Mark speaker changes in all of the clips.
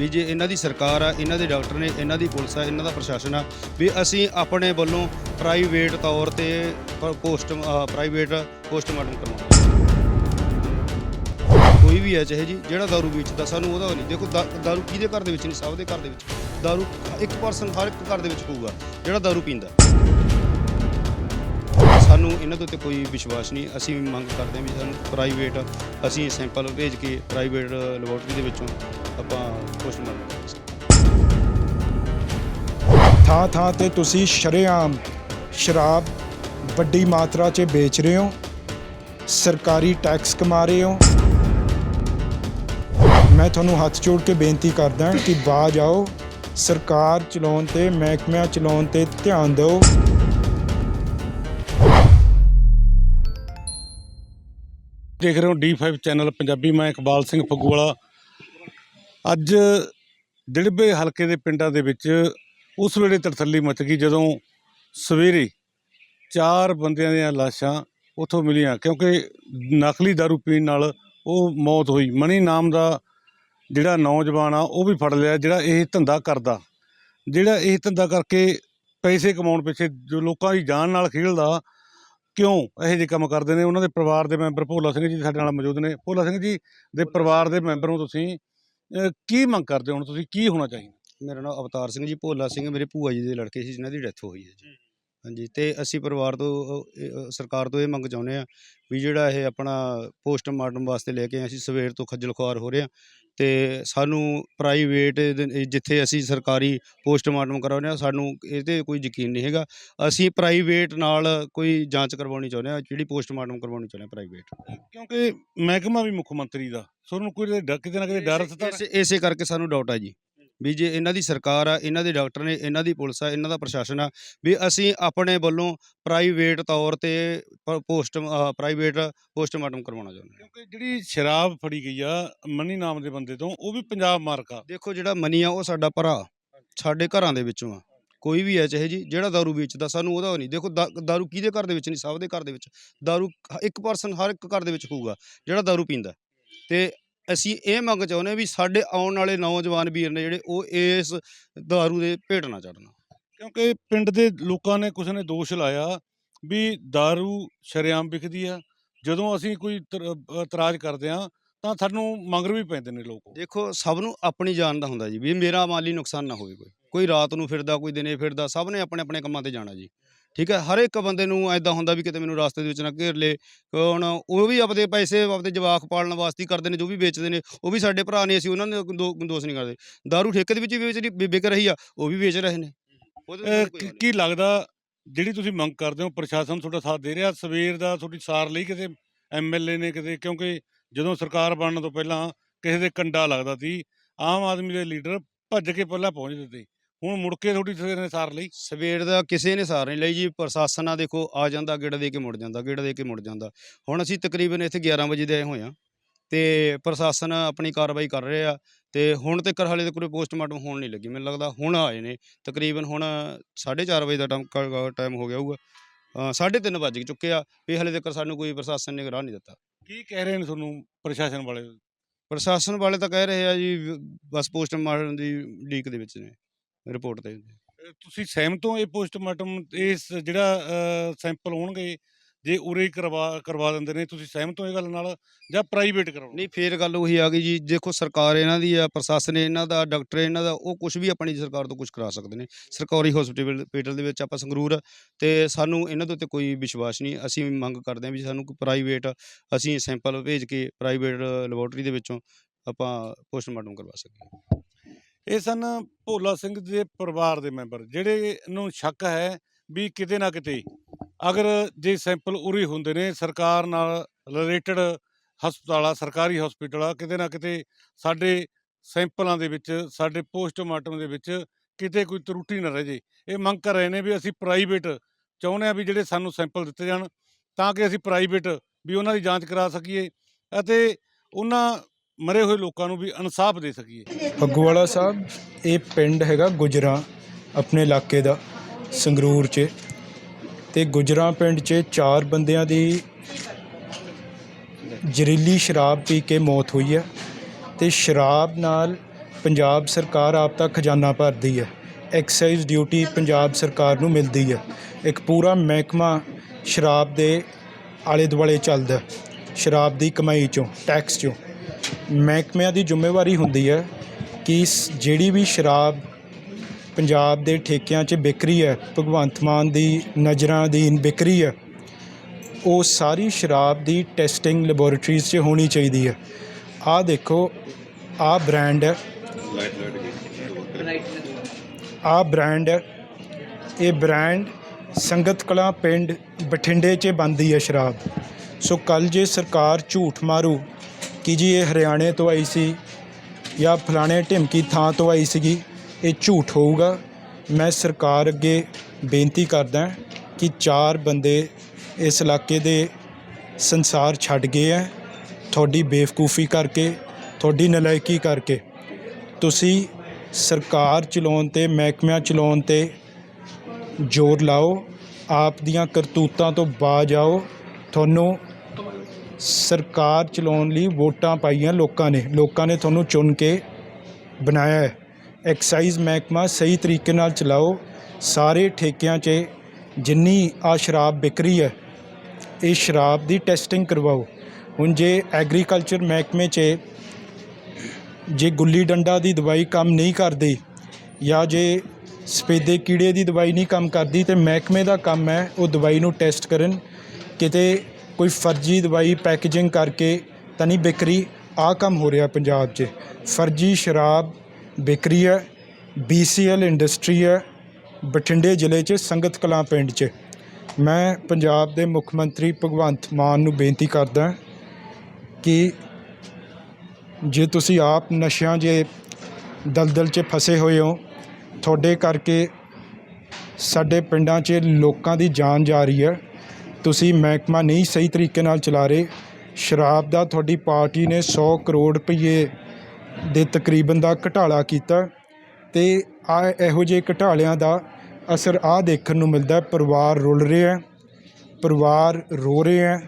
Speaker 1: ਵੀ ਜੇ ਇਹਨਾਂ ਦੀ ਸਰਕਾਰ ਆ, ਇਹਨਾਂ ਦੇ ਡਾਕਟਰ ਨੇ, ਇਹਨਾਂ ਦੀ ਪੁਲਿਸ ਆ, ਇਹਨਾਂ ਦਾ ਪ੍ਰਸ਼ਾਸਨ ਆ, ਵੀ ਅਸੀਂ ਆਪਣੇ ਵੱਲੋਂ ਪ੍ਰਾਈਵੇਟ ਤੌਰ ਤੇ ਪੋਸਟ ਪ੍ਰਾਈਵੇਟ ਪੋਸਟਮਾਰਟਮ ਕਰਵਾਉਣਾ। ਕੋਈ ਵੀ ਹੈ ਚਾਹੇ ਜੀ, ਜਿਹੜਾ ਦਾਰੂ ਵੇਚਦਾ, ਸਾਨੂੰ ਉਹਦਾ ਨਹੀਂ। ਦੇਖੋ ਦਾ- ਦਾਰੂ ਕਿਹਦੇ ਘਰ ਦੇ ਵਿੱਚ ਨਹੀਂ? ਸਭ ਦੇ ਘਰ ਦੇ ਵਿੱਚ। ਦਾਰੂ ਇੱਕ ਪਰਸਨ ਹਰ ਇੱਕ ਘਰ ਦੇ ਵਿੱਚ ਹੋਊਗਾ ਜਿਹੜਾ ਦਾਰੂ ਪੀਂਦਾ। ਸਾਨੂੰ ਇਹਨਾਂ ਦੇ ਉੱਤੇ ਕੋਈ ਵਿਸ਼ਵਾਸ ਨਹੀਂ, ਅਸੀਂ ਮੰਗ ਕਰਦੇ ਹਾਂ ਵੀ ਸਾਨੂੰ ਪ੍ਰਾਈਵੇਟ ਅਸੀਂ ਸੈਂਪਲ ਭੇਜ ਕੇ ਪ੍ਰਾਈਵੇਟ ਲੈਬੋਰਟਰੀ ਦੇ ਵਿੱਚੋਂ ਆਪਾਂ ਪੋਸਟਮਾਰਟਮ ਕਰਾ
Speaker 2: ਥਾਂ ਥਾਂ ਤੇ ਤੁਸੀਂ ਸ਼ਰੇਆਮ ਸ਼ਰਾਬ ਵੱਡੀ ਮਾਤਰਾ 'ਚ ਵੇਚ ਰਹੇ ਹੋ, ਸਰਕਾਰੀ ਟੈਕਸ ਕਮਾ ਰਹੇ ਹੋ। ਮੈਂ ਤੁਹਾਨੂੰ ਹੱਥ ਜੋੜ ਕੇ ਬੇਨਤੀ ਕਰਦਾ ਕਿ ਬਾਜ ਆਓ, ਸਰਕਾਰ ਚਲਾਉਣ ਤੇ, ਮਹਿਕਮਿਆਂ ਚਲਾਉਣ ਤੇ ਧਿਆਨ ਦਿਓ।
Speaker 3: ਦੇਖ ਰਹੇ ਹੋ D5 ਚੈਨਲ ਪੰਜਾਬੀ, ਮੈਂ ਇਕਬਾਲ ਸਿੰਘ ਫੱਗੂਵਾਲਾ। ਅੱਜ ਦਿੜਬੇ ਹਲਕੇ ਦੇ ਪਿੰਡਾਂ ਦੇ ਵਿੱਚ ਉਸ ਵੇਲੇ ਤਰਥੱਲੀ ਮਚ ਗਈ ਜਦੋਂ ਸਵੇਰੇ ਚਾਰ ਬੰਦਿਆਂ ਦੀਆਂ ਲਾਸ਼ਾਂ ਉੱਥੋਂ ਮਿਲੀਆਂ ਕਿਉਂਕਿ ਨਕਲੀ ਦਾਰੂ ਪੀਣ ਨਾਲ ਉਹ ਮੌਤ ਹੋਈ। ਮਣੀ ਨਾਮ ਦਾ ਜਿਹੜਾ ਨੌਜਵਾਨ ਆ, ਉਹ ਵੀ ਫੜ ਲਿਆ, ਜਿਹੜਾ ਇਹ ਧੰਦਾ ਕਰਦਾ। ਜਿਹੜਾ ਇਹ ਧੰਦਾ ਕਰਕੇ ਪੈਸੇ ਕਮਾਉਣ ਪਿੱਛੇ ਜੋ ਲੋਕਾਂ ਦੀ ਜਾਨ ਨਾਲ ਖੇਡਦਾ ਕਿਉਂ ਇਹੋ ਜਿਹੇ ਕੰਮ ਕਰਦੇ ਨੇ? ਉਹਨਾਂ ਦੇ ਪਰਿਵਾਰ ਦੇ ਮੈਂਬਰ ਭੋਲਾ ਸਿੰਘ ਜੀ ਸਾਡੇ ਨਾਲ ਮੌਜੂਦ ਨੇ। ਭੋਲਾ ਸਿੰਘ ਜੀ ਦੇ ਪਰਿਵਾਰ ਦੇ ਮੈਂਬਰ ਨੂੰ ਤੁਸੀਂ ਅਹ, ਕੀ ਮੰਗ ਕਰਦੇ ਹੋ ਹੁਣ? ਤੁਸੀਂ ਕੀ ਹੋਣਾ ਚਾਹੀਦਾ?
Speaker 1: ਮੇਰਾ ਨਾਮ ਅਵਤਾਰ ਸਿੰਘ ਜੀ। ਭੋਲਾ ਸਿੰਘ ਮੇਰੇ ਭੂਆ ਜੀ ਦੇ ਲੜਕੇ ਸੀ ਜਿਨ੍ਹਾਂ ਦੀ ਡੈਥ ਹੋਈ ਹੈ ਜੀ। ਹਾਂਜੀ ਤੇ ਅਸੀਂ ਪਰਿਵਾਰ ਤੋਂ ਅ, ਸਰਕਾਰ ਤੋਂ ਇਹ ਮੰਗ ਚਾਹੁੰਦੇ ਆ ਵੀ ਜਿਹੜਾ ਇਹ ਆਪਣਾ ਪੋਸਟਮਾਰਟਮ ਵਾਸਤੇ ਲੈ ਕੇ ਆਏ ਅਸੀਂ ਸਵੇਰ ਤੋਂ ਖੱਜਲ ਖੁਆਰ ਹੋ ਰਹੇ ਆ ਤੇ ਸਾਨੂੰ ਪ੍ਰਾਈਵੇਟ ਜਿੱਥੇ ਅਸੀਂ ਸਰਕਾਰੀ ਪੋਸਟਮਾਰਟਮ ਕਰਾਉਂਦੇ ਆ ਸਾਨੂੰ ਇਹ ਤੇ ਕੋਈ ਯਕੀਨ ਨਹੀਂ ਹੈਗਾ। ਅਸੀਂ ਪ੍ਰਾਈਵੇਟ ਨਾਲ ਕੋਈ ਜਾਂਚ ਕਰਵਾਉਣੀ ਚਾਹੁੰਦੇ ਆ ਜਿਹੜੀ ਪੋਸਟਮਾਰਟਮ ਕਰਵਾਉਣੀ ਚਾਹੁੰਦੇ ਆ ਪ੍ਰਾਈਵੇਟ।
Speaker 3: ਕਿਉਂਕਿ ਮਹਿਕਮਾ ਵੀ ਮੁੱਖ ਮੰਤਰੀ ਦਾ ਤੁਹਾਨੂੰ ਕੋਈ ਡਰ ਕਿਤੇ ਨਾ ਕਿਤੇ ਡਰ ਸਤਾ
Speaker 1: ਇਸੇ ਕਰਕੇ ਸਾਨੂੰ ਡਾਊਟ ਆ ਜੀ। ਵੀ ਜੇ ਇਹਨਾਂ ਦੀ ਸਰਕਾਰ ਆ ਇਹਨਾਂ ਦੇ ਡਾਕਟਰ ਨੇ ਇਹਨਾਂ ਦੀ ਪੁਲਿਸ ਆ ਇਹਨਾਂ ਦਾ ਪ੍ਰਸ਼ਾਸਨ ਆ ਵੀ ਅਸੀਂ ਆਪਣੇ ਵੱਲੋਂ ਪ੍ਰਾਈਵੇਟ ਤੌਰ ਤੇ ਪੋਸਟ ਪ੍ਰਾਈਵੇਟ ਪੋਸਟਮਾਰਟਮ ਕਰਵਾਉਣਾ ਚਾਹੁੰਦੇ ਹਾਂ।
Speaker 3: ਕਿਉਂਕਿ ਜਿਹੜੀ ਸ਼ਰਾਬ ਫੜੀ ਗਈ ਆ ਮਨੀ ਨਾਮ ਦੇ ਬੰਦੇ ਤੋਂ ਉਹ ਵੀ ਪੰਜਾਬ ਮਾਰਕ
Speaker 1: ਦੇਖੋ ਜਿਹੜਾ ਮਨੀ ਆ ਉਹ ਸਾਡਾ ਭਰਾ ਸਾਡੇ ਘਰਾਂ ਦੇ ਵਿੱਚੋਂ ਆ। ਕੋਈ ਵੀ ਹੈ ਚਾਹੇ ਜੀ ਜਿਹੜਾ ਦਾਰੂ ਵੇਚਦਾ ਸਾਨੂੰ ਉਹਦਾ ਨਹੀਂ। ਦੇਖੋ ਦਾਰੂ ਕਿਹਦੇ ਘਰ ਦੇ ਵਿੱਚ ਨਹੀਂ ਸਭ ਦੇ ਘਰ ਦੇ ਵਿੱਚ। ਦਾਰੂ ਹ- ਇੱਕ ਪਰਸਨ ਹਰ ਇੱਕ ਘਰ ਦੇ ਵਿੱਚ ਹੋਊਗਾ ਜਿਹੜਾ ਦਾਰੂ ਪੀਂਦਾ। ਤੇ ਅਸੀਂ ਇਹ ਮੰਗ ਚਾਹੁੰਦੇ ਵੀ ਸਾਡੇ ਆਉਣ ਵਾਲੇ ਨੌਜਵਾਨ ਵੀਰ ਨੇ ਜਿਹੜੇ ਉਹ ਇਸ ਦਾਰੂ ਦੇ ਭੇਟ ਨਾ ਚੜਨ।
Speaker 3: ਕਿਉਂਕਿ ਪਿੰਡ ਦੇ ਲੋਕਾਂ ਨੇ ਕੁਝ ਨੇ ਦੋਸ਼ ਲਾਇਆ ਵੀ दारू ਸ਼ਰੇਆਮ ਵਿਕਦੀ ਆ। ਜਦੋਂ ਅਸੀਂ ਕੋਈ ਇਤਰਾਜ਼ ਕਰਦੇ ਆ ਤਾਂ ਸਾਨੂੰ ਮੰਗਰ ਵੀ ਪੈਂਦੇ ਨੇ ਲੋਕ।
Speaker 1: ਦੇਖੋ ਸਭ ਨੂੰ ਆਪਣੀ ਜਾਨ ਦਾ ਹੁੰਦਾ ਜੀ ਵੀ ਮੇਰਾ ਮਾਲੀ ਨੁਕਸਾਨ ਨਾ ਹੋਵੇ ਕੋਈ। ਕੋਈ ਰਾਤ ਨੂੰ ਫਿਰਦਾ ਕੋਈ ਦਿਨੇ ਫਿਰਦਾ ਸਭ ਨੇ ਆਪਣੇ ਆਪਣੇ ਕੰਮਾਂ ਤੇ ਜਾਣਾ ਜੀ। ਠੀਕ ਹੈ ਹਰ ਇੱਕ ਬੰਦੇ ਨੂੰ ਐਦਾਂ ਹੁੰਦਾ ਵੀ ਕਿਤੇ ਮੈਨੂੰ ਰਾਸਤੇ ਦੇ ਵਿੱਚ ਨਾ ਘੇਰ ਲੇ ਹੁਣ ਉਹ ਵੀ ਆਪਦੇ ਪੈਸੇ ਆਪਦੇ ਜਵਾਕ ਪਾਲਣ ਵਾਸਤੇ ਕਰਦੇ ਨੇ ਜੋ ਵੀ ਵੇਚਦੇ ਨੇ ਉਹ ਵੀ ਸਾਡੇ ਭਰਾ ਨੇ ਅਸੀਂ ਉਹਨਾਂ ਨੂੰ ਦੋ- ਦੋਸ਼ ਨਹੀਂ ਕਰਦੇ ਦਾਰੂ ਠੇਕੇ ਦੇ ਵਿੱਚ ਵੀ ਵੇਚ ਵਿਕ ਰਹੀ ਆ ਉਹ ਵੀ ਵੇਚ ਰਹੇ ਨੇ।
Speaker 3: ਕੀ ਲੱਗਦਾ ਜਿਹੜੀ ਤੁਸੀਂ ਮੰਗ ਕਰਦੇ ਹੋ ਪ੍ਰਸ਼ਾਸਨ ਤੁਹਾਡਾ ਸਾਥ ਦੇ ਰਿਹਾ ਸਵੇਰ ਦਾ ਤੁਹਾਡੀ ਸਾਰ ਲਈ ਕਿਸੇ ਐਮਐਲਏ ਨੇ ਕਿਤੇ ਕਿਉਂਕਿ ਜਦੋਂ ਸਰਕਾਰ ਬਣਨ ਤੋਂ ਪਹਿਲਾਂ ਕਿਸੇ ਦੇ ਕੰਡਾ ਲੱਗਦਾ ਸੀ ਆਮ ਆਦਮੀ ਦੇ ਲੀਡਰ ਭੱਜ ਕੇ ਪਹਿਲਾਂ ਪਹੁੰਚਦੇ ਸੀ ਹੁਣ ਮੁੜ ਕੇ ਤੁਹਾਡੀ ਸਵੇਰ ਨੇ ਸਾਰ ਲਈ?
Speaker 1: ਸਵੇਰ ਦਾ ਕਿਸੇ ਨੇ ਸਾਰ ਨਹੀਂ ਲਈ ਜੀ। ਪ੍ਰਸ਼ਾਸਨ ਆ ਦੇਖੋ ਆ ਜਾਂਦਾ ਗੇੜਾ ਦੇ ਕੇ ਮੁੜ ਜਾਂਦਾ ਗੇੜਾ ਦੇ ਕੇ ਮੁੜ ਜਾਂਦਾ। ਹੁਣ ਅਸੀਂ ਤਕਰੀਬਨ ਇੱਥੇ 11 ਵਜੇ ਦੇ ਆਏ ਹੋਏ ਆ ਤੇ ਪ੍ਰਸ਼ਾਸਨ ਆਪਣੀ ਕਾਰਵਾਈ ਕਰ ਰਿਹਾ ਤੇ ਹੁਣ ਤੱਕ ਹਾਲੇ ਤੱਕ ਕੋਈ ਪੋਸਟਮਾਰਟਮ ਹੋਣ ਨਹੀਂ ਲੱਗੀ। ਮੈਨੂੰ ਲੱਗਦਾ ਹੁਣ ਆਏ ਨੇ। ਤਕਰੀਬਨ ਹੁਣ 4:30 ਵਜੇ ਦਾ ਟਾਈਮ ਹੋ ਗਿਆ ਹੋਊਗਾ। ਅ, ਸਾਢੇ ਤਿੰਨ ਵੱਜ ਚੁੱਕੇ ਆ। ਵੀ ਹਾਲੇ ਤੱਕ ਸਾਨੂੰ ਕੋਈ ਪ੍ਰਸ਼ਾਸਨ ਨੇ ਰਾਹ ਨਹੀਂ ਦਿੱਤਾ।
Speaker 3: ਕੀ ਕਹਿ ਰਹੇ ਨੇ ਤੁਹਾਨੂੰ ਪ੍ਰਸ਼ਾਸਨ ਵਾਲੇ?
Speaker 1: ਪ੍ਰਸ਼ਾਸਨ ਵਾਲੇ ਤਾਂ ਕਹਿ ਰਹੇ ਆ ਜੀ ਬਸ ਪੋਸਟਮਾਰਟਮ ਦੀ ਲੀਕ ਦੇ ਵਿੱਚ ਨੇ। ਰਿਪੋਰਟ ਤੇ
Speaker 3: ਅ, ਤੁਸੀਂ ਸਹਿਮਤ ਹੋ ਇਹ ਪੋਸਟਮਾਰਟਮ ਇਸ ਜਿਹੜਾ ਸੈਂਪਲ ਹੋਣਗੇ ਜੇ ਉਰੇ ਹੀ ਕਰਵਾ ਕਰਵਾ ਦਿੰਦੇ ਨੇ ਤੁਸੀਂ ਸਹਿਮਤ ਹੋ ਇਹ ਗੱਲ ਨਾਲ ਜਾਂ ਪ੍ਰਾਈਵੇਟ ਕਰਾਉਣਾ
Speaker 1: ਨਹੀਂ ਫੇਰ ਗੱਲ ਉਹੀ ਆ ਗਈ ਜੀ ਦੇਖੋ ਸਰਕਾਰ ਇਹਨਾਂ ਦੀ ਆ ਪ੍ਰਸ਼ਾਸਨ ਇਹਨਾਂ ਦਾ ਡਾਕਟਰ ਇਹਨਾਂ ਦਾ ਉਹ ਕੁਝ ਵੀ ਆਪਣੀ ਸਰਕਾਰ ਤੋਂ ਕੁਝ ਕਰਾ ਸਕਦੇ ਨੇ। ਸਰਕਾਰੀ ਹਸਪੀਟਲ ਦੇ ਵਿੱਚ ਆਪਾਂ ਸੰਗਰੂਰ ਆ, ਤੇ ਸਾਨੂੰ ਇਹਨਾਂ ਦੇ ਉੱਤੇ ਕੋਈ ਵਿਸ਼ਵਾਸ ਨਹੀਂ ਅਸੀਂ ਮੰਗ ਕਰਦੇ ਹਾਂ ਵੀ ਸਾਨੂੰ ਕੋਈ ਪ੍ਰਾਈਵੇਟ ਅਸੀਂ ਸੈਂਪਲ ਭੇਜ ਕੇ ਪ੍ਰਾਈਵੇਟ ਲੈਬੋਰਟਰੀ ਦੇ ਵਿੱਚੋਂ ਆਪਾਂ ਪੋਸਟਮਾਰਟਮ ਕਰਵਾ ਸਕੀਏ।
Speaker 3: ਇਹ ਸਨ ਭੋਲਾ ਸਿੰਘ ਦੇ ਪਰਿਵਾਰ ਦੇ ਮੈਂਬਰ, ਜਿਹੜੇ ਨੂੰ ਸ਼ੱਕ ਹੈ ਵੀ ਕਿਤੇ ਨਾ ਕਿਤੇ ਅਗਰ ਜੇ ਸੈਂਪਲ ਉਰੀ ਹੁੰਦੇ ਨੇ, ਸਰਕਾਰ ਨਾਲ ਰਿਲੇਟਡ ਹਸਪਤਾਲ ਆ ਸਰਕਾਰੀ ਹਸਪੀਟਲ ਆ, ਕਿਤੇ ਨਾ ਕਿਤੇ ਸਾਡੇ ਸੈਂਪਲਾਂ ਦੇ ਵਿੱਚ, ਸਾਡੇ ਪੋਸਟਮਾਰਟਮ ਦੇ ਵਿੱਚ ਕਿਤੇ ਕੋਈ ਤਰੁੱਟੀ ਨਾ ਰਹਿ ਜੇ। ਇਹ ਮੰਗ ਕਰ ਰਹੇ ਨੇ ਵੀ ਅਸੀਂ ਪ੍ਰਾਈਵੇਟ ਚਾਹੁੰਦੇ ਆ ਵੀ ਜਿਹੜੇ ਸਾਨੂੰ ਸੈਂਪਲ ਦਿੱਤੇ ਜਾਣ, ਤਾਂ ਕਿ ਅਸੀਂ ਪ੍ਰਾਈਵੇਟ ਵੀ ਉਹਨਾਂ ਦੀ ਜਾਂਚ ਕਰਾ ਸਕੀਏ ਅਤੇ ਉਹਨਾਂ ਮਰੇ ਹੋਏ ਲੋਕਾਂ ਨੂੰ ਵੀ ਇਨਸਾਫ ਦੇ ਸਕੀਏ।
Speaker 2: ਫੱਗੂਵਾਲਾ ਸਾਹਿਬ, ਇਹ ਪਿੰਡ ਹੈਗਾ ਗੁਜਰਾ, ਆਪਣੇ ਇਲਾਕੇ ਦਾ, ਸੰਗਰੂਰ 'ਚ। ਤੇ ਗੁਜਰਾ ਪਿੰਡ 'ਚ ਚਾਰ ਬੰਦਿਆਂ ਦੀ ਜ਼ਹਿਰੀਲੀ ਸ਼ਰਾਬ ਪੀ ਕੇ ਮੌਤ ਹੋਈ ਹੈ ਤੇ ਸ਼ਰਾਬ ਨਾਲ ਪੰਜਾਬ ਸਰਕਾਰ ਆਪ ਦਾ ਖਜ਼ਾਨਾ ਭਰਦੀ ਹੈ ਐਕਸਾਈਜ਼ ਡਿਊਟੀ ਪੰਜਾਬ ਸਰਕਾਰ ਨੂੰ ਮਿਲਦੀ ਹੈ ਇੱਕ ਪੂਰਾ ਮਹਿਕਮਾ ਸ਼ਰਾਬ ਦੇ ਆਲੇ ਦੁਆਲੇ ਚੱਲਦਾ, ਸ਼ਰਾਬ ਦੀ ਕਮਾਈ ਚੋਂ ਟੈਕਸ ਚੋਂ। ਮਹਿਕਮਿਆਂ ਦੀ ਜ਼ਿੰਮੇਵਾਰੀ ਹੁੰਦੀ ਹੈ ਕਿ ਸ- ਜਿਹੜੀ ਵੀ ਸ਼ਰਾਬ ਪੰਜਾਬ ਦੇ ਠੇਕਿਆਂ 'ਚ ਵਿਕ ਰਹੀ ਹੈ, ਭਗਵੰਤ ਮਾਨ ਦੀ ਨਜ਼ਰਾਂ ਅਧੀਨ ਵਿਕ ਰਹੀ ਹੈ, ਉਹ ਸਾਰੀ ਸ਼ਰਾਬ ਦੀ ਟੈਸਟਿੰਗ ਲੈਬੋਰੇਟਰੀਜ਼ 'ਚ ਹੋਣੀ ਚਾਹੀਦੀ ਹੈ। ਆਹ ਦੇਖੋ, ਆਹ ਬ੍ਰਾਂਡ ਹੈ। ਆਹ ਬ੍ਰਾਂਡ ਹੈ। ਇਹ ਬ੍ਰਾਂਡ ਸੰਗਤ ਕਲਾਂ ਪਿੰਡ ਬਠਿੰਡੇ 'ਚ ਬਣਦੀ ਹੈ ਸ਼ਰਾਬ। ਸੋ ਕੱਲ ਜੇ ਸਰਕਾਰ ਝੂਠ ਮਾਰੂ ਕਿ ਜੀ ਇਹ ਹਰਿਆਣੇ ਤੋਂ ਆਈ ਸੀ ਜਾਂ ਫਲਾਣੇ ਢਿਮਕੀ ਥਾਂ ਤੋਂ ਆਈ ਸੀਗੀ, ਇਹ ਝੂਠ ਹੋਊਗਾ। ਮੈਂ ਸਰਕਾਰ ਅੱਗੇ ਬੇਨਤੀ ਕਰਦਾ ਕਿ ਚਾਰ ਬੰਦੇ ਇਸ ਇਲਾਕੇ ਦੇ ਸੰਸਾਰ ਛੱਡ ਗਏ ਹੈ। ਤੁਹਾਡੀ ਬੇਵਕੂਫੀ ਕਰਕੇ, ਤੁਹਾਡੀ ਨਲਾਇਕੀ ਕਰਕੇ। ਤੁਸੀਂ ਸਰਕਾਰ ਚਲਾਉਣ ਤੇ, ਮਹਿਕਮਿਆਂ ਚਲਾਉਣ ਤੇ ਜ਼ੋਰ ਲਾਓ, ਆਪ ਦੀਆਂ ਕਰਤੂਤਾਂ ਤੋਂ ਬਾਜ ਆਓ। ਤੁਹਾਨੂੰ ਸਰਕਾਰ ਚਲਾਉਣ ਲਈ ਵੋਟਾਂ ਪਾਈਆਂ ਲੋਕਾਂ ਨੇ। ਲੋਕਾਂ ਨੇ ਤੁਹਾਨੂੰ ਚੁਣ ਕੇ ਬਣਾਇਆ ਹੈ। ਐਕਸਾਈਜ਼ ਮਹਿਕਮਾ ਸਹੀ ਤਰੀਕੇ ਨਾਲ ਚਲਾਓ। ਸਾਰੇ ਠੇਕਿਆਂ 'ਚ ਜਿੰਨੀ ਆ ਸ਼ਰਾਬ ਵਿਕਰੀ ਹੈ, ਇਹ ਸ਼ਰਾਬ ਦੀ ਟੈਸਟਿੰਗ ਕਰਵਾਓ। ਹੁਣ ਜੇ ਐਗਰੀਕਲਚਰ ਮਹਿਕਮੇ 'ਚ ਜੇ ਗੁੱਲੀ ਡੰਡਾ ਦੀ ਦਵਾਈ ਕੰਮ ਨਹੀਂ ਕਰਦੀ ਜਾਂ ਜੇ ਸਫੇਦੇ ਕੀੜੇ ਦੀ ਦਵਾਈ ਨਹੀਂ ਕੰਮ ਕਰਦੀ, ਤੇ ਮਹਿਕਮੇ ਦਾ ਕੰਮ ਹੈ ਉਹ ਦਵਾਈ ਨੂੰ ਟੈਸਟ ਕਰਨ। ਕਿਤੇ ਕੋਈ ਫਰਜ਼ੀ ਦਵਾਈ ਪੈਕੇਜਿੰਗ ਕਰਕੇ ਤਾਂ ਨਹੀਂ ਵਿਕ ਰਹੀ ਆਹ ਕੰਮ ਹੋ ਰਿਹਾ ਪੰਜਾਬ 'ਚ। ਫਰਜ਼ੀ ਸ਼ਰਾਬ ਵਿਕ ਰਹੀ ਹੈ BCL ਇੰਡਸਟਰੀ ਹੈ, ਬਠਿੰਡੇ ਜ਼ਿਲ੍ਹੇ 'ਚ, ਸੰਗਤ ਕਲਾਂ ਪਿੰਡ 'ਚ। ਮੈਂ ਪੰਜਾਬ ਦੇ ਮੁੱਖ ਮੰਤਰੀ ਭਗਵੰਤ ਮਾਨ ਨੂੰ ਬੇਨਤੀ ਕਰਦਾ ਕਿ ਜੇ ਤੁਸੀਂ ਆਪ ਨਸ਼ਿਆਂ ਜੇ ਦਲਦਲ 'ਚ ਫਸੇ ਹੋਏ ਹੋ, ਤੁਹਾਡੇ ਕਰਕੇ ਸਾਡੇ ਪਿੰਡਾਂ 'ਚ ਲੋਕਾਂ ਦੀ ਜਾਨ ਜਾ ਰਹੀ ਹੈ। ਤੁਸੀਂ ਮਹਿਕਮਾ ਨਹੀਂ ਸਹੀ ਤਰੀਕੇ ਨਾਲ ਚਲਾ ਰਹੇ ਸ਼ਰਾਬ ਦਾ ਤੁਹਾਡੀ ਪਾਰਟੀ ਨੇ 100 ਕਰੋੜ ਰੁਪਏ ਦੇ ਤਕਰੀਬਨ ਦਾ ਘਟਾਲਾ ਕੀਤਾ ਤੇ ਆ ਇਹੋ ਜਿਹੇ ਘਟਾਲਿਆਂ ਦਾ ਅਸਰ ਆ ਦੇਖਣ ਨੂੰ ਮਿਲਦਾ ਹੈ। ਪਰਿਵਾਰ ਰੁਲ ਰਿਹਾ ਹੈ, ਪਰਿਵਾਰ ਰੋ ਰਹੇ ਹੈ,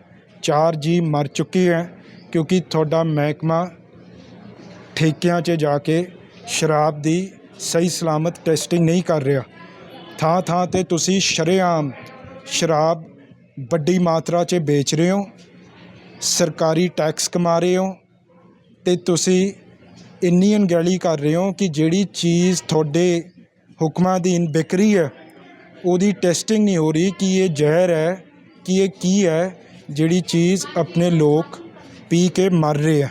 Speaker 2: ਚਾਰ ਜੀ ਮਰ ਚੁੱਕੇ ਹੈ ਕਿਉਂਕਿ ਤੁਹਾਡਾ ਮਹਿਕਮਾ ਠੇਕਿਆਂ 'ਚ ਜਾ ਕੇ ਸ਼ਰਾਬ ਦੀ ਸਹੀ ਸਲਾਮਤ ਟੈਸਟਿੰਗ ਨਹੀਂ ਕਰ ਰਿਹਾ ਥਾਂ ਥਾਂ ਤੇ ਤੁਸੀਂ ਸ਼ਰੇਆਮ ਸ਼ਰਾਬ ਵੱਡੀ ਮਾਤਰਾ 'ਚ ਵੇਚ ਰਹੇ ਹੋ, ਸਰਕਾਰੀ ਟੈਕਸ ਕਮਾ ਰਹੇ ਹੋ ਅਤੇ ਤੁਸੀਂ ਇੰਨੀ ਅਣਗਹਿਲੀ ਕਰ ਰਹੇ ਹੋ ਕਿ ਜਿਹੜੀ ਚੀਜ਼ ਤੁਹਾਡੇ ਹੁਕਮਾਂ ਅਧੀਨ ਵਿਕ ਰਹੀ ਹੈ, ਉਹਦੀ ਟੈਸਟਿੰਗ ਨਹੀਂ ਹੋ ਰਹੀ ਕਿ ਇਹ ਜ਼ਹਿਰ ਹੈ, ਕਿ ਇਹ ਕੀ ਹੈ, ਜਿਹੜੀ ਚੀਜ਼ ਆਪਣੇ ਲੋਕ ਪੀ ਕੇ ਮਰ ਰਹੇ ਆ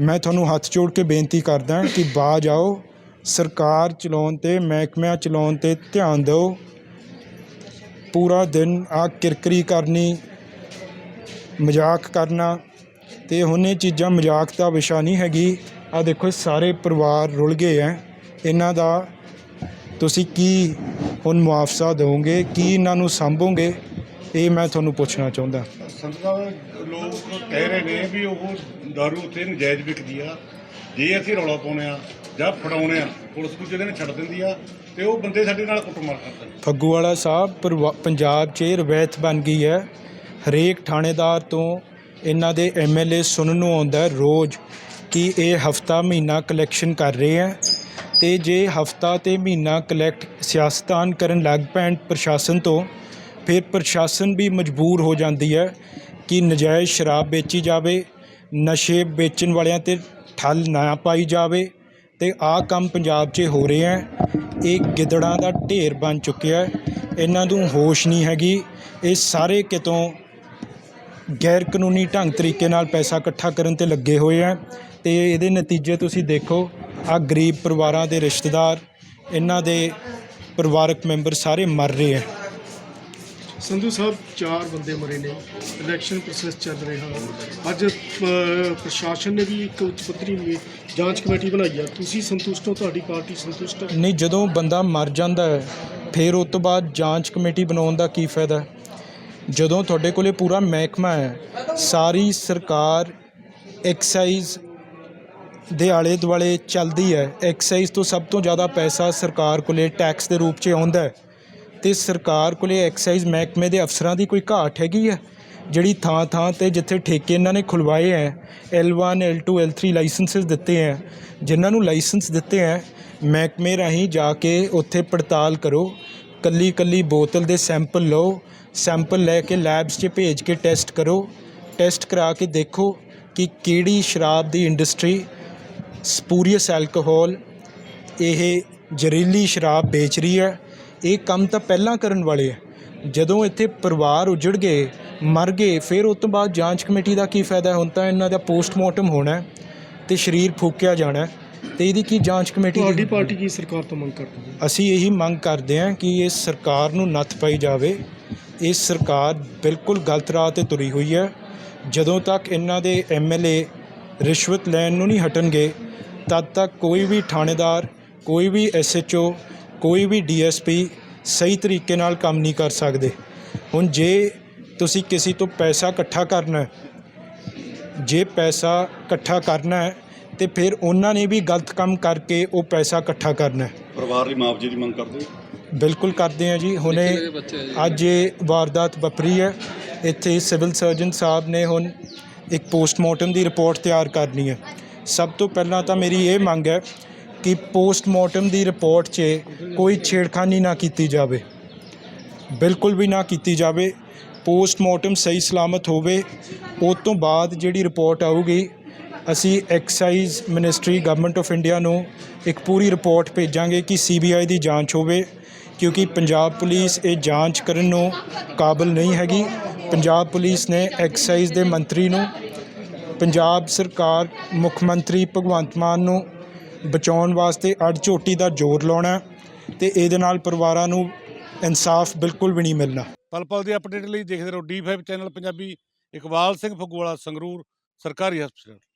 Speaker 2: ਮੈਂ ਤੁਹਾਨੂੰ ਹੱਥ ਜੋੜ ਕੇ ਬੇਨਤੀ ਕਰਦਾ ਕਿ ਬਾਜ ਆਓ, ਸਰਕਾਰ ਚਲਾਉਣ ਤੇ, ਮਹਿਕਮਿਆਂ ਚਲਾਉਣ ਤੇ ਧਿਆਨ ਦਿਓ ਪੂਰਾ ਦਿਨ ਆ ਕਿਰਕਰੀ ਕਰਨੀ, ਮਜ਼ਾਕ ਕਰਨਾ ਤੇ ਹੁਣ ਇਹ ਚੀਜ਼ਾਂ ਮਜ਼ਾਕ ਦਾ ਵਿਸ਼ਾ ਨਹੀਂ ਹੈਗੀ। ਆ ਦੇਖੋ ਸਾਰੇ ਪਰਿਵਾਰ ਰੁਲ ਗਏ ਆ ਇਹਨਾਂ ਦਾ ਤੁਸੀਂ ਕੀ ਹੁਣ ਮੁਆਵਜ਼ਾ ਦਿਓਗੇ, ਕੀ ਇਹਨਾਂ ਨੂੰ ਸੰਭੋਗੇ, ਇਹ ਮੈਂ ਤੁਹਾਨੂੰ ਪੁੱਛਣਾ ਚਾਹੁੰਦਾ।
Speaker 3: ਸੰਤਾਂ ਲੋਕ ਕਹਿ ਰਹੇ ਨੇ ਵੀ ਉਹ ਦਾਰੂ ਉੱਥੇ ਨਜਾਇਜ਼ ਵਿਕਦੀ ਆ। ਜੇ ਅਸੀਂ ਰੌਲਾ ਪਾਉਂਦੇ ਆ ਜਾਂ ਫੜਾਉਣੇ ਆ, ਪੁਲਿਸ ਦੂਜੇ ਦਿਨ ਛੱਡ ਦਿੰਦੀ ਆ ਤੇ ਉਹ ਬੰਦੇ ਸਾਡੇ ਨਾਲ ਕੁੱਟਮਾਰ ਕਰਦੇ ਨੇ।
Speaker 2: ਫੱਗੂਵਾਲਾ ਸਾਹਿਬ, ਪਰਵਾ- ਪੰਜਾਬ 'ਚ ਰਵਾਇਤ ਬਣ ਗਈ ਹੈ। ਹਰੇਕ ਥਾਣੇਦਾਰ ਤੋਂ ਇਹਨਾਂ ਦੇ ਐਮਐਲਏ ਸੁਣਨ ਨੂੰ ਆਉਂਦਾ ਹੈ ਰੋਜ਼ ਕਿ ਇਹ ਹਫਤਾ ਮਹੀਨਾ ਕਲੈਕਸ਼ਨ ਕਰ ਰਹੇ ਹੈ ਤੇ ਜੇ ਹਫਤਾ ਤੇ ਮਹੀਨਾ ਕਲੈਕਟ ਸਿਆਸਤਾਨ ਕਰਨ ਲੱਗ ਪੈਣ ਪ੍ਰਸ਼ਾਸਨ ਤੋਂ, ਫਿਰ ਪ੍ਰਸ਼ਾਸਨ ਵੀ ਮਜਬੂਰ ਹੋ ਜਾਂਦੀ ਹੈ ਕਿ ਨਜਾਇਜ਼ ਸ਼ਰਾਬ ਵੇਚੀ ਜਾਵੇ, ਨਸ਼ੇ ਵੇਚਣ ਵਾਲਿਆਂ ਤੇ ਠੱਲ ਨਾ ਪਾਈ ਜਾਵੇ ਅਤੇ ਆਹ ਕੰਮ ਪੰਜਾਬ 'ਚ ਹੋ ਰਿਹਾ ਹੈ। ਇਹ ਗਿੱਦੜਾਂ ਦਾ ਢੇਰ ਬਣ ਚੁੱਕਿਆ ਇਹਨਾਂ ਨੂੰ ਹੋਸ਼ ਨਹੀਂ ਹੈਗੀ। ਇਹ ਸਾਰੇ ਕਿਤੋਂ ਗੈਰ ਕਾਨੂੰਨੀ ਢੰਗ ਤਰੀਕੇ ਨਾਲ ਪੈਸਾ ਇਕੱਠਾ ਕਰਨ ਤੇ ਲੱਗੇ ਹੋਏ ਹੈ ਅਤੇ ਇਹਦੇ ਨਤੀਜੇ ਤੁਸੀਂ ਦੇਖੋ। ਆਹ ਗਰੀਬ ਪਰਿਵਾਰਾਂ ਦੇ ਰਿਸ਼ਤੇਦਾਰ, ਇਹਨਾਂ ਦੇ ਪਰਿਵਾਰਕ ਮੈਂਬਰ ਸਾਰੇ ਮਰ ਰਹੇ ਹੈ।
Speaker 4: ਸੰਧੂ ਸਾਹਿਬ ਚਾਰ ਬੰਦੇ ਮਰੇ ਨੇ। ਇਲੈਕਸ਼ਨ ਪ੍ਰੋਸੈਸ ਚੱਲ ਰਿਹਾ। ਅੱਜ ਅ, ਪ੍ਰਸ਼ਾਸਨ ਨੇ ਵੀ ਇੱਕ ਉੱਚ ਪੱਧਰੀ ਮੀ- ਜਾਂਚ ਕਮੇਟੀ ਬਣਾਈ ਆ। ਤੁਸੀਂ ਸੰਤੁਸ਼ਟ ਹੋ? ਤੁਹਾਡੀ ਪਾਰਟੀ ਸੰਤੁਸ਼ਟ ਹੈ?
Speaker 2: ਨਹੀਂ ਜਦੋਂ ਬੰਦਾ ਮਰ ਜਾਂਦਾ ਹੈ ਫਿਰ ਉਸ ਤੋਂ ਬਾਅਦ ਜਾਂਚ ਕਮੇਟੀ ਬਣਾਉਣ ਦਾ ਕੀ ਫਾਇਦਾ? ਜਦੋਂ ਤੁਹਾਡੇ ਕੋਲੇ ਪੂਰਾ ਮਹਿਕਮਾ ਹੈ ਸਾਰੀ ਸਰਕਾਰ ਐਕਸਾਈਜ਼ ਦੇ ਆਲੇ ਦੁਆਲੇ ਚੱਲਦੀ ਹੈ। ਐਕਸਾਈਜ਼ ਤੋਂ ਸਭ ਤੋਂ ਜ਼ਿਆਦਾ ਪੈਸਾ ਸਰਕਾਰ ਕੋਲੇ ਟੈਕਸ ਦੇ ਰੂਪ 'ਚ ਆਉਂਦਾ ਹੈ। ਤੇ ਸਰਕਾਰ ਕੋਲੇ ਐਕਸਾਈਜ਼ ਮਹਿਕਮੇ ਦੇ ਅਫਸਰਾਂ ਦੀ ਕੋਈ ਘਾਟ ਹੈਗੀ ਹੈ ਜਿਹੜੀ ਥਾਂ ਥਾਂ ਤੇ ਜਿੱਥੇ ਠੇਕੇ ਇਹਨਾਂ ਨੇ ਖੁਲਵਾਏ ਹੈ L1 L2 L3 ਲਾਇਸੈਂਸਸ ਦਿੱਤੇ ਹੈ ਜਿਨ੍ਹਾਂ ਨੂੰ ਲਾਇਸੈਂਸ ਦਿੱਤੇ ਹੈ ਮਹਿਕਮੇ ਰਾਹੀਂ ਜਾ ਕੇ ਉੱਥੇ ਪੜਤਾਲ ਕਰੋ, ਕੱਲੀ ਕੱਲੀ ਬੋਤਲ ਦੇ ਸੈਂਪਲ ਲਓ ਸੈਂਪਲ ਲੈ ਕੇ ਲੈਬਸ 'ਚ ਭੇਜ ਕੇ ਟੈਸਟ ਕਰੋ ਟੈਸਟ ਕਰਾ ਕੇ ਦੇਖੋ ਕਿ ਕਿਹੜੀ ਸ਼ਰਾਬ ਦੀ ਇੰਡਸਟਰੀ ਸਪੂਰੀਅਸ ਐਲਕੋਹਲ ਇਹ ਜ਼ਹਿਰੀਲੀ ਸ਼ਰਾਬ ਵੇਚ ਰਹੀ ਹੈ ਇਹ ਕੰਮ ਤਾਂ ਪਹਿਲਾਂ ਕਰਨ ਵਾਲੇ ਹੈ ਜਦੋਂ ਇੱਥੇ ਪਰਿਵਾਰ ਉਜੜ ਗਏ ਮਰ ਗਏ ਫਿਰ ਉਸ ਤੋਂ ਬਾਅਦ ਜਾਂਚ ਕਮੇਟੀ ਦਾ ਕੀ ਫਾਇਦਾ ਹੁਣ ਤਾਂ ਇਹਨਾਂ ਦਾ ਪੋਸਟਮਾਰਟਮ ਹੋਣਾ ਤੇ ਸਰੀਰ ਫੂਕਿਆ ਜਾਣਾ ਤੇ ਇਹਦੀ ਕੀ ਜਾਂਚ ਕਮੇਟੀ ਦੀ-
Speaker 4: ਤੁਹਾਡੀ ਪਾਰਟੀ ਕੀ ਸਰਕਾਰ ਤੋਂ ਮੰਗ ਕਰਦੀ ਹੈ?
Speaker 2: ਅਸੀਂ ਇਹੀ ਮੰਗ ਕਰਦੇ ਹਾਂ ਕਿ ਇਸ ਸਰਕਾਰ ਨੂੰ ਨੱਥ ਪਾਈ ਜਾਵੇ। ਇਹ ਸਰਕਾਰ ਬਿਲਕੁਲ ਗਲਤ ਰਾਹ ਤੇ ਤੁਰੀ ਹੋਈ ਹੈ। ਜਦੋਂ ਤੱਕ ਇਹਨਾਂ ਦੇ ਐਮਐਲਏ ਰਿਸ਼ਵਤ ਲੈਣ ਨੂੰ ਨਹੀਂ ਹਟਣਗੇ ਤਦ ਤੱਕ ਕੋਈ ਵੀ ਥਾਣੇਦਾਰ ਕੋਈ ਵੀ ਐਸਐਚਓ ਕੋਈ ਵੀ ਡੀਐਸਪੀ ਸਹੀ ਤਰੀਕੇ ਨਾਲ ਕੰਮ ਨਹੀਂ ਕਰ ਸਕਦੇ। ਹੁਣ ਜੇ ਤੁਸੀਂ ਕਿਸੇ ਤੋਂ ਪੈਸਾ ਇਕੱਠਾ ਕਰਨਾ ਹੈ ਜੇ ਪੈਸਾ ਇਕੱਠਾ ਕਰਨਾ ਹੈ ਤੇ ਫਿਰ ਉਹਨਾਂ ਨੇ ਵੀ ਗਲਤ ਕੰਮ ਕਰਕੇ ਉਹ ਪੈਸਾ ਇਕੱਠਾ ਕਰਨਾ ਹੈ।
Speaker 1: ਪਰਿਵਾਰ ਦੀ ਮੁਆਵਜ਼ੇ ਦੀ ਮੰਗ ਕਰਦੇ ਹੋ?
Speaker 2: ਬਿਲਕੁਲ ਕਰਦੇ ਹਾਂ ਜੀ। ਹੁਣੇ ਅੱਜ ਇਹ ਵਾਰਦਾਤ ਵਾਪਰੀ ਹੈ। ਇੱਥੇ ਸਿਵਲ ਸਰਜਨ ਸਾਹਿਬ ਨੇ ਹੁਣ ਇੱਕ ਪੋਸਟਮਾਰਟਮ ਦੀ ਰਿਪੋਰਟ ਤਿਆਰ ਕਰਨੀ ਹੈ। ਸਭ ਤੋਂ ਪਹਿਲਾਂ ਤਾਂ ਮੇਰੀ ਇਹ ਮੰਗ ਹੈ ਕਿ ਪੋਸਟਮਾਰਟਮ ਦੀ ਰਿਪੋਰਟ 'ਚ ਕੋਈ ਛੇੜਖਾਨੀ ਨਾ ਕੀਤੀ ਜਾਵੇ। ਬਿਲਕੁਲ ਵੀ ਨਾ ਕੀਤੀ ਜਾਵੇ। ਪੋਸਟਮਾਰਟਮ ਸਹੀ ਸਲਾਮਤ ਹੋਵੇ, ਉਸ ਤੋਂ ਬਾਅਦ ਜਿਹੜੀ ਰਿਪੋਰਟ ਆਊਗੀ, ਅਸੀਂ excise ministry, government of India ਨੂੰ ਇੱਕ ਪੂਰੀ ਰਿਪੋਰਟ ਭੇਜਾਂਗੇ ਕਿ ਸੀਬੀਆਈ ਦੀ ਜਾਂਚ ਹੋਵੇ, ਕਿਉਂਕਿ ਪੰਜਾਬ ਪੁਲਿਸ ਇਹ ਜਾਂਚ ਕਰਨ ਨੂੰ ਕਾਬਲ ਨਹੀਂ ਹੈਗੀ। ਪੰਜਾਬ ਪੁਲਿਸ ਨੇ ਐਕਸਾਈਜ਼ ਦੇ ਮੰਤਰੀ ਨੂੰ, ਪੰਜਾਬ ਸਰਕਾਰ ਮੁੱਖ ਮੰਤਰੀ ਭਗਵੰਤ ਮਾਨ ਨੂੰ ਬਚਾਉਣ ਵਾਸਤੇ ਅੜ ਝੋਟੀ ਦਾ ਜ਼ੋਰ ਲਾਉਣਾ ਹੈ ਤੇ ਇਹਦੇ ਨਾਲ ਪਰਿਵਾਰਾਂ ਨੂੰ ਇਨਸਾਫ ਬਿਲਕੁਲ ਵੀ ਨਹੀਂ ਮਿਲਣਾ।
Speaker 3: ਪਲ ਪਲ ਦੀ ਅਪਡੇਟ ਲਈ ਦੇਖਦੇ ਰਹੋ D5 ਚੈਨਲ ਪੰਜਾਬੀ ਇਕਬਾਲ ਸਿੰਘ ਫਗਵਾਲਾ ਸੰਗਰੂਰ ਸਰਕਾਰੀ ਹਸਪਤਾਲ।